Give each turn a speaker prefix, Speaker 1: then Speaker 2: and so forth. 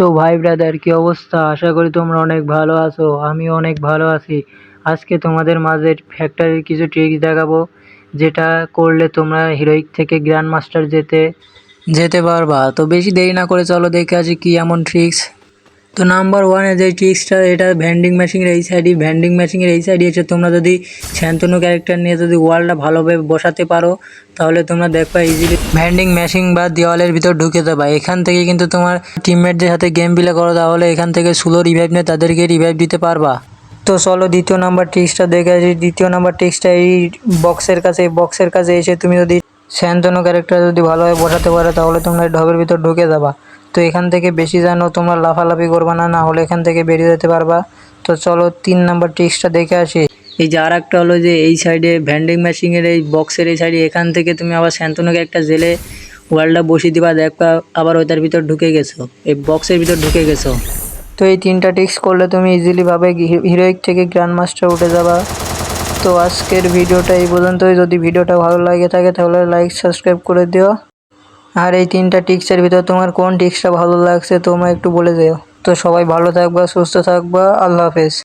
Speaker 1: তো ভাই ব্রাদার কি অবস্থা? আশা করি তোমরা অনেক ভালো আছো আমি অনেক ভালো আছি। আজকে তোমাদের মাঝে ফ্যাক্টরির কিছু ট্রিক্স দেখাবো, যেটা করলে তোমরা হিরোইক থেকে গ্র্যান্ড মাস্টার যেতে যেতে পারবা। তো বেশি দেরি না করে চলো দেখে আসি কি এমন ট্রিক্স তো নাম্বার ওয়ানে যে ট্রিক্সটা এটা ভ্যান্ডিং মেশিনের এই সাইডে ভ্যান্ডিং মেশিনের এই সাইডে এসে তোমরা যদি শান্তনু ক্যারেক্টার নিয়ে যদি ওয়ালটা ভালোভাবে বসাতে পারো, তাহলে তোমরা দেখবা ইজিলি ভ্যান্ডিং মেশিন বা দেওয়ালের ভিতর ঢুকে যাবা। এখান থেকে কিন্তু তোমার টিমমেটদের সাথে গেম প্লে করো, তাহলে এখান থেকে সুলো রিভাইভ নিয়ে তাদেরকে রিভাইভ দিতে পারবা। তো চলো দ্বিতীয় নাম্বার ট্রিক্সটা দেখে আসি। দ্বিতীয় নাম্বার ট্রিক্সটা এই বক্সের কাছে, এই বক্সের কাছে এসে তুমি যদি শান্তনু ক্যারেক্টার যদি ভালোভাবে বসাতে পারো, তাহলে তোমরা ঢবের ভিতর ঢুকে যাবা। তো এখান থেকে বেশি জানো তোমরা লাফালাফি করবা না না হলে এখান থেকে বেরিয়ে যেতে পারবা। তো চলো তিন নাম্বার ট্রিক্সটা দেখে আসি। এই যে আর একটা হলো যে এই সাইডে ভ্যান্ডিং মেশিনের এই বক্সের এই সাইডে এখান থেকে তুমি আবার শান্তনুকে একটা জেলে ওয়ালটা বসিয়ে দিবা, দেখবা আবার ওইটার ভিতর ঢুকে গেছো। এই বক্সের ভিতর ঢুকে গেছো। তো এই তিনটা টিক্স করলে তুমি ইজিলিভাবে হিরোইক থেকে গ্র্যান্ড মাস্টার উঠে যাবা। তো আজকের ভিডিওটা এই পর্যন্তই। যদি ভিডিওটা ভালো লাগে থাকে তাহলে লাইক সাবস্ক্রাইব করে দিও। আর এই তিনটা টিক্সের ভিতর তোমার কোন টিক্সটা ভালো লাগছে তোমায় একটু বলে দেও তো সবাই ভালো থাকবা, সুস্থ থাকবা, আল্লাহ হাফেজ।